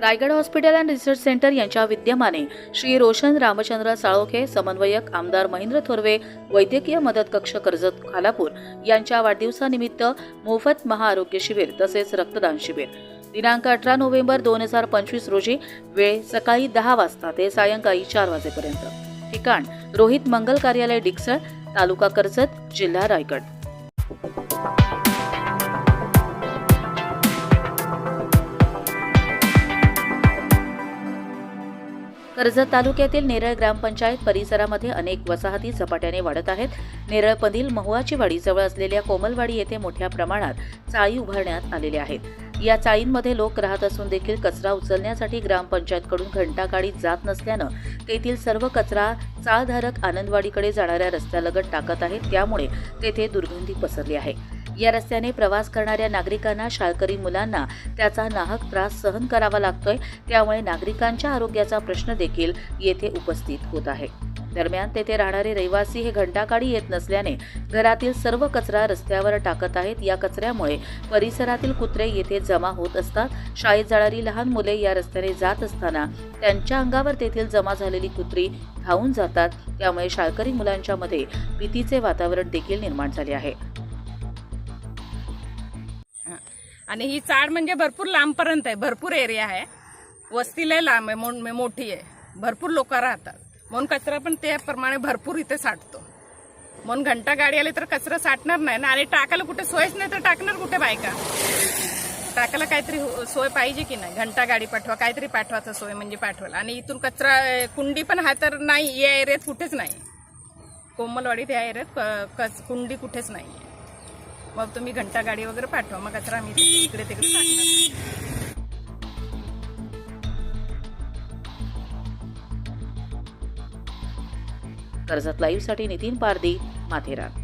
Raigad hospital and research centre यांच्या विद्यमाने श्री रोशन रामचंद्र साळोखे समन्वयक आमदार महेंद्र थोरवे वैद्यकीय मदत कक्ष कर्जत खालापूर यांच्या वाढदिवसानिमित्त मोफत महाआरोग्य शिबिर तसेच रक्तदान शिबिर. दिनांक अठरा नोव्हेंबर दोन हजार पंचवीस रोजी वेळ सकाळी दहा वाजता ते सायंकाळी चार वाजेपर्यंत. ठिकाण रोहित मंगल कार्यालय डिक्सळ तालुका कर्जत जिल्हा रायगड. कर्जत तालुक्यातील नेरळ ग्रामपंचायत परिसरामध्ये अनेक वसाहती झपाट्याने वाढत आहेत. नेरळमधील महुआची वाडीजवळ असलेल्या कोमलवाडी येथे मोठ्या प्रमाणात चाळी उभारण्यात आलेल्या आहेत. या चाळींमध्ये लोक राहत असून देखील कचरा उचलण्यासाठी ग्रामपंचायतकडून घंटागाडी जात नसल्यानं तेथील सर्व कचरा चाळधारक आनंदवाडीकडे जाणाऱ्या रस्त्यालगत टाकत आहेत. त्यामुळे तेथे दुर्गंधी पसरली आहे. या रस्त्याने प्रवास करणाऱ्या नागरिकांना शाळकरी मुलांना त्याचा नाहक त्रास सहन करावा लागतोय. त्यामुळे नागरिकांच्या आरोग्याचा प्रश्न देखील येथे उपस्थित होत आहे. दरम्यान तेथे राहणारे रहिवासी हे घंटाकाडी येत नसल्याने घरातील सर्व कचरा रस्त्यावर टाकत आहेत. या कचऱ्यामुळे परिसरातील कुत्रे येथे जमा होत असतात. शाळेत जाणारी लहान मुले या रस्त्याने जात असताना त्यांच्या अंगावर तेथील जमा झालेली कुत्री धावून जातात. त्यामुळे शाळकरी मुलांच्या मध्ये भीतीचे वातावरण देखील निर्माण झाले आहे. आणि ही चाड म्हणजे भरपूर लांबपर्यंत आहे. भरपूर एरिया आहे. वस्ती लय लांब आहे मोन- मोठी आहे. भरपूर लोक राहतात. म्हणून कचरा पण त्याप्रमाणे भरपूर इथे साठतो. म्हणून घंटा गाडी आली तर कचरा साठणार नाही ना? आणि टाकायला कुठे सोयच नाही तर टाकणार कुठे बायका? टाकायला काहीतरी हो- सोय पाहिजे की नाही? घंटा गाडी पाठवा काहीतरी पाठवायचं सोय म्हणजे पाठवायला. आणि इथून कचरा कुंडी पण हा तर नाही या एरियात कुठेच नाही. कोमलवाडीत या एरियात क- कच- कुंडी कुठेच नाही आहे मग तुम्ही घंटा गाडी वगैरे पाठवा मग कचरा आम्ही इकडे तिकडे टाकणार. कर्जत लाईव्हसाठी नितीन पारदी माथेरान.